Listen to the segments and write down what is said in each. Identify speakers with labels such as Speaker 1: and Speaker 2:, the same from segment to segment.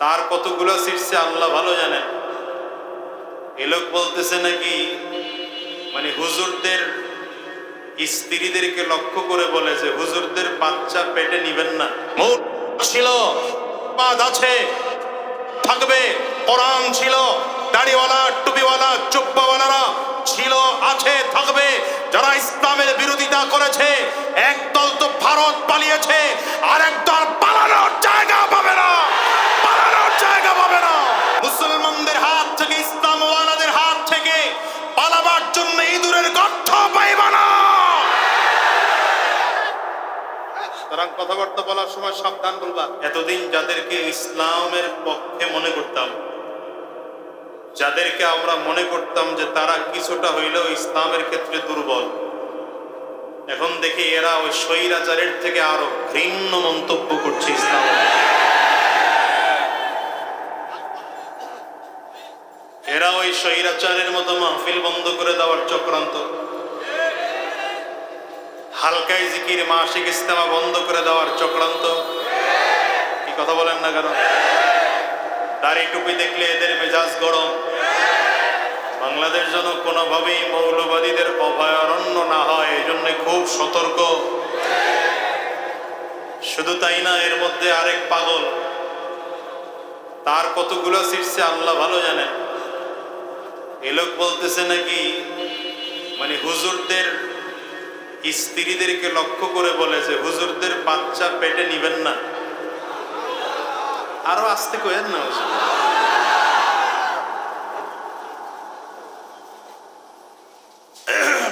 Speaker 1: তার কতগুলো শীর্ষে আল্লাহ ভালো জানেন? এ লোক বলতেছে নাকি মানে হুজুরদের স্ত্রীদেরকে লক্ষ্য করে বলে যে হুজুরদের বাচ্চা পেটে নিবেন না। ছিল আছে, থাকবে, কোরআন ছিল, দাড়িওয়ালা, টুপিওয়ালা, চুপ্পাওয়ালারা ছিল, আছে, থাকবে, যারা ইসলামের বিরোধিতা করেছে, একদল তো ভারত পালিয়েছে আর একদল পালানোর জায়গা পাবে না। জায়গা পাবে না। মুসলমানদের হাত থেকে, ইসলামওয়ালাদের হাত থেকে পালাবার জন্য ইঁদুরের গর্থ পাইবা না। সুতরাং কথাবার্তা বলার সময় সাবধান বলবা, এতদিন যাদেরকে ইসলামের পক্ষে মনে করতাম, যাদেরকে আমরা মনে করতাম যে তারা কিছুটা হইলেও ইসলামের ক্ষেত্রে দুর্বল, এখন দেখি এরা ওই স্বৈরাচারের থেকে আরও ঘৃণ্য মন্তব্য করছে ইসলাম। এরা ওই স্বৈরাচারের মতো মাহফিল বন্ধ করে দেওয়ার চক্রান্ত। হালকাই জিকির, মাসিক ইস্তেমা বন্ধ করে দেওয়ার চক্রান্ত। কি কথা বলেন না কেন? দাড়ি টুপি দেখলে এদের মেজাজ গরম। বাংলাদেশ যেন কোনোভাবেই মৌলবাদীদের অভয়ারণ্য না হয় এই জন্য খুব সতর্ক। শুধু তাই না, এর মধ্যে আরেক পাগল। তার কতগুলো শীর্ষে আল্লাহ ভালো জানেন। এ লোক বলতেছে নাকি মানে হুজুরদের স্ত্রীদেরকে লক্ষ্য করে বলে যে হুজুরদের বাচ্চা পেটে নিবেন না? আরও আসতে কয়েন না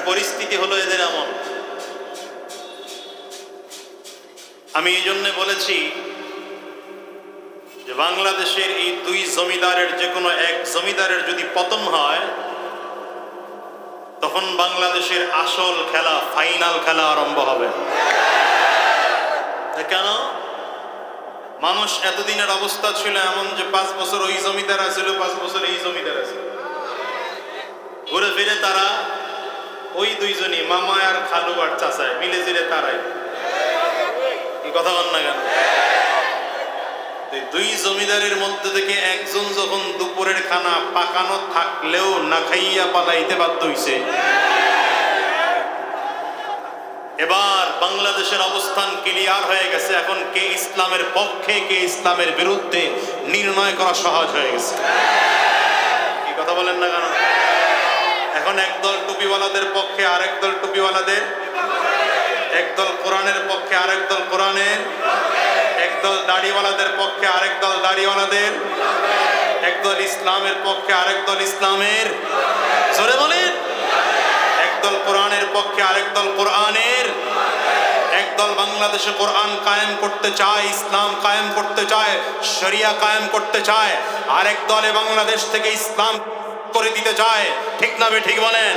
Speaker 1: পরিস্থিতি হলো এদের এমন। আমি এই জন্য বলেছি যে বাংলাদেশের এই দুই জমিদারের যে কোনো এক জমিদারের যদি পতন হয়, তখন বাংলাদেশের আসল খেলা, ফাইনাল খেলা আরম্ভ হবে। কেন? মানুষ এতদিনের অবস্থা ছিল এমন যে পাঁচ বছর ওই জমিদার আছিল, পাঁচ বছর এই জমিদার আছে ঘুরে ফিরে তারা ওই দুইজনই, মামা আর খালু আর চাচায় মিলে জিরে তারাই। কথা বল না কেন? দুই জমিদারের মধ্যে থেকে একজন যখন দুপুরের খানা পাকানো থাকলেও না খাইয়া পালাইতে বাধ্য হইছে। এবার বাংলাদেশের অবস্থান ক্লিয়ার হয়ে গেছে। এখন কে ইসলামের পক্ষে, কে ইসলামের বিরুদ্ধে নির্ণয় করা সহজ হয়ে গেছে। কি কথা বলেন না কেন? এখন একদল টুপিওয়ালাদের পক্ষে, আরেক দল টুপিওয়ালাদের একদল কোরআনের পক্ষে, আরেক দল কোরআনের একদল দাড়িওয়ালাদের পক্ষে আরেক দল দাড়িওয়ালাদের। একদল ইসলামের পক্ষে আরেক দল ইসলামের। জোরে বলেন। একদল কোরআনের পক্ষে আরেক দল কোরআনের। একদল বাংলাদেশে কোরআন কায়েম করতে চায়, ইসলাম কায়েম করতে চায়, শরিয়া কায়েম করতে চায়, আরেক দলে বাংলাদেশ থেকে ইসলাম করে দিতে চায়। ঠিক না ঠিক বলেন।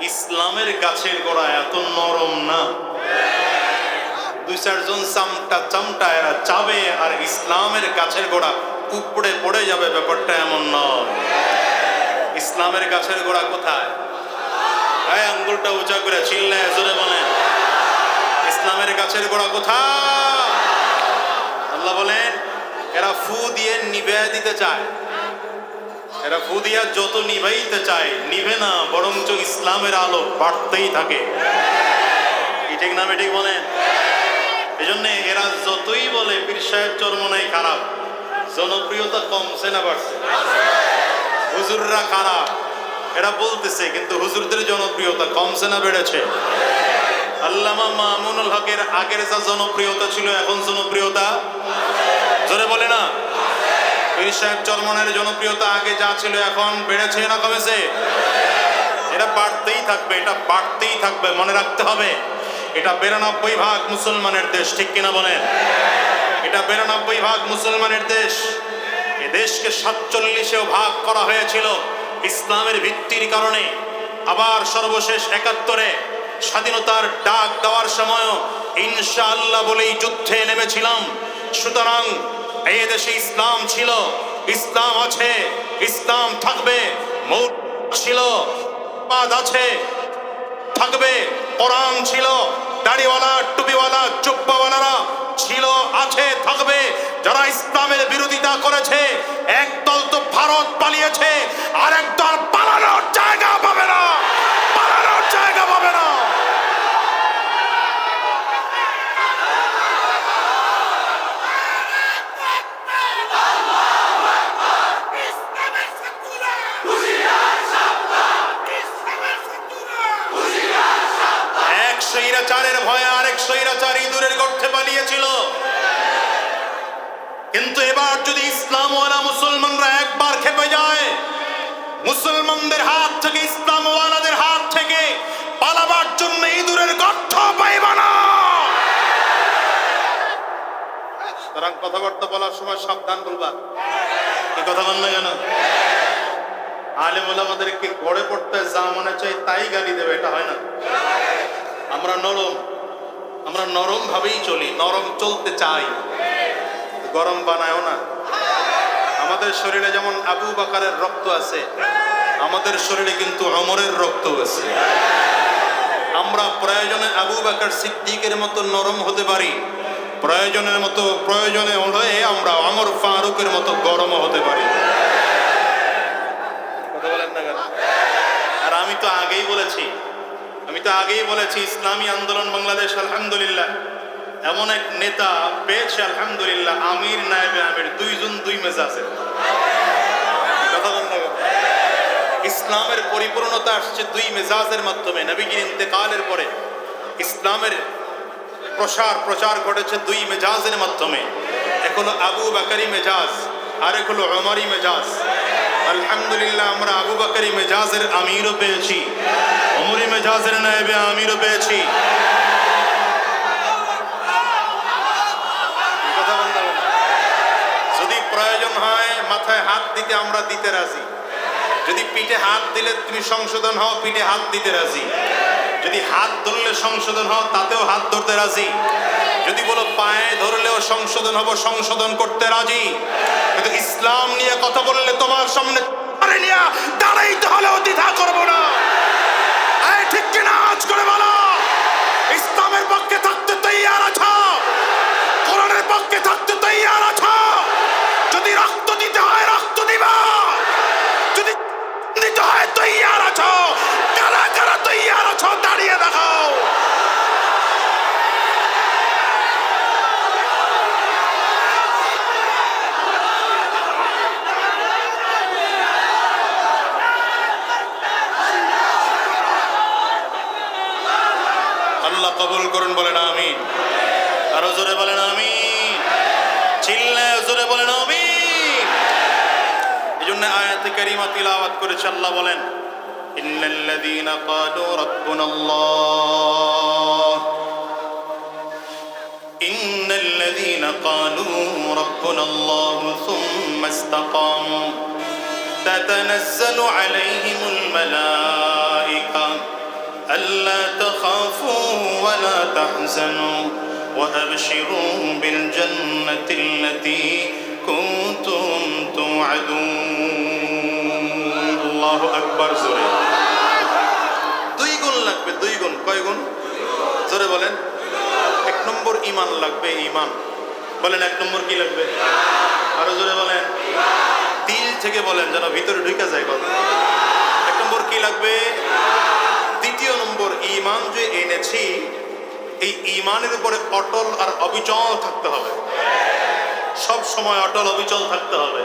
Speaker 1: ইসলামের গাছের গোড়া এত নরম না? দুই চারজন চামটা চামটা এরা চাবে আর ইসলামের গাছের গোড়া উপড়ে পড়ে যাবে, ব্যাপারটা এমন নয়। ইসলামের গাছের গোড়া কোথায়? এই আঙ্গুলটা উঁচা করে চিল্লে, জোরে বলেন। ইসলামের গাছের গোড়া কোথায়? আল্লাহ বলেন, এরা ফু দিয়ে নিভে দিতে চায়। এরা ফু দিয়া যত নিভাইতে চায়, নিভে না, বরঞ্চ ইসলামের আলো বাড়তেই থাকে। ঠিক না ঠিক বলেন? পীর সাহেব চরমনাই খারাপ। জনপ্রিয়তা কমছে না বাড়ছে। হুজুররা খারাপ। এরা বলতেছে, কিন্তু হুজুরদের জনপ্রিয়তা কমছে না, বেড়েছে। আল্লামা মামুনুল হকের আগের যা জনপ্রিয়তা ছিল, এখন জনপ্রিয়তা জোরে বলে না? পীর সাহেব চরমনের জনপ্রিয়তা আগে যা ছিল, এখন বেড়েছে না কমেছে? এটা বাড়তেই থাকবে, এটা বাড়তেই থাকবে, মনে রাখতে হবে। এটা বিরানব্বই ভাগ মুসলমানের দেশ, ঠিক কিনা বলেন? এটা বিরানব্বই ভাগ মুসলমানের দেশ। এ দেশকে সাতচল্লিশেও ভাগ করা হয়েছিল ইসলামের ভিত্তির কারণে। আবার সর্বশেষ একাত্তরে স্বাধীনতার ডাক দেওয়ার সময়ও ইনশাআল্লাহ বলেই যুদ্ধে নেমেছিলাম। সুতরাং এই দেশে ইসলাম ছিল, ইসলাম আছে, ইসলাম থাকবে ছিল আছে, থাকবে, কোরআন ছিল, দাড়িওয়ালা, টুপিওয়ালা চুপ্পাওয়ালারা ছিল আছে থাকবে। যারা ইসলামের বিরোধিতা করেছে একদল তো ভারত পালিয়েছে আর একদল পালানোর জায়গা পাবে না পালানোর জায়গা পাবে না
Speaker 2: ইসলামের শত্রুরা হুশিয়ার সাবধান ইসলামের শত্রুরা
Speaker 1: এক স্বৈরাচারের ভয়ে আরেক স্বৈরাচার ইঁদুরের গর্তে পালিয়েছিল। কিন্তু এবার যদি ইসলাম ইসলামওয়ালা মুসলমানরা একবার খেপে যায়, মুসলমানদের হাত থেকে ইসলাম ইসলামওয়ালাদের হাত থেকে পালাবার জন্য ইঁদুরের গর্ত পাইবা না। সুতরাং কথাবার্তা বলার সময় সাবধান বলবা। এই কথা বল না কেন? আলেম ওলামাদেরকে গড়ে পড়তে যা মনে চাই তাই গালি দেবে, এটা হয় না। আমরা নরম আমরা নরম ভাবেই চলি, নরম চলতে চাই। গরম বানায়ও না। আমাদের শরীরে যেমন আবু বাকারের রক্ত আছে, আমাদের শরীরে কিন্তু অমরের রক্ত আছে। আমরা প্রয়োজনে আবু বাকার সিদ্দিকের মতো নরম হতে পারি, প্রয়োজনের মতো, প্রয়োজনে হলে আমরা অমর ফারুকের মতো গরম হতে পারি। কথা বলেন না আর আমি তো আগেই বলেছি আমি তো আগেই বলেছি, ইসলামী আন্দোলন বাংলাদেশ, আলহামদুলিল্লাহ। এমন এক নেতা পেয়েছে, আলহামদুলিল্লাহ, আমির নায়েবে আমির, দুইজন দুই না ইসলামের পরিপূর্ণতা আসছে দুই মেজাজের মাধ্যমে। নবীজির ইন্তেকালের পরে ইসলামের প্রসার, প্রচার ঘটেছে দুই মেজাজের মাধ্যমে। এক হলো আবু বাকারি মেজাজ আর এক হলো অমরি মেজাজ। আলহামদুলিল্লাহ, আমরা আবু বাকারি মেজাজের আমিরও পেয়েছি। অমরি মেজাজের নায়েবে আমিরও পেয়েছি। যদি প্রয়োজন হয়, মাথায় হাত দিতে আমরা দিতে রাজি। যদি পিঠে হাত দিলে তুমি সংশোধন হও, পিঠে হাত দিতে রাজি। যদি হাত ধরলে সংশোধন হও, তাতেও হাত ধরতে রাজি। যদি বলো পায়ে ধরলেও সংশোধন হব, সংশোধন করতে রাজি। কিন্তু ইসলাম নিয়ে কথা বললে তোমার সামনে দাঁড়াইতে হলেও দ্বিধা করব না এই ঠিক কিনা আজ করে বলো ইসলামের পক্ষে থাকতে তৈয়ার আছো কোরআনের পক্ষে থাকতে তৈয়ার আছো যদি রক্ত দিতে হয় রক্ত দিবা যদি দিতে হয় তৈয়ার আছো কারা কারা তৈয়ার আছো দাঁড়িয়ে দেখাও আল্লাহ কবুল করুন বলেন আমিন আরো জোরে বলেন আমিন চিল্লায় জোরে বলেন আমিন এই জন্য আয়াতে কারিমা তিলাওয়াত করেছে আল্লাহ বলেন إن الذين قالوا ربنا الله إن الذين قالوا ربنا الله ثم استقاموا تتنزل عليهم الملائكة ألا تخافوا ولا تحزنوا وأبشروا بالجنة التي كنتم توعدون الله أكبر زوري দুই গুণ লাগবে দুই গুণ কয় গুণ জোরে বলেন এক নম্বর ইমান লাগবে ইমান বলেন এক নম্বর কি লাগবে আরো জোরে বলেন দিল থেকে বলেন যেন ভিতরে ঢুকে যায় কথা এক নম্বর কি লাগবে দ্বিতীয় নম্বর ইমান যে এনেছি, এই ইমানের উপরে অটল আর অবিচল থাকতে হবে। সব সময় অটল অবিচল থাকতে হবে।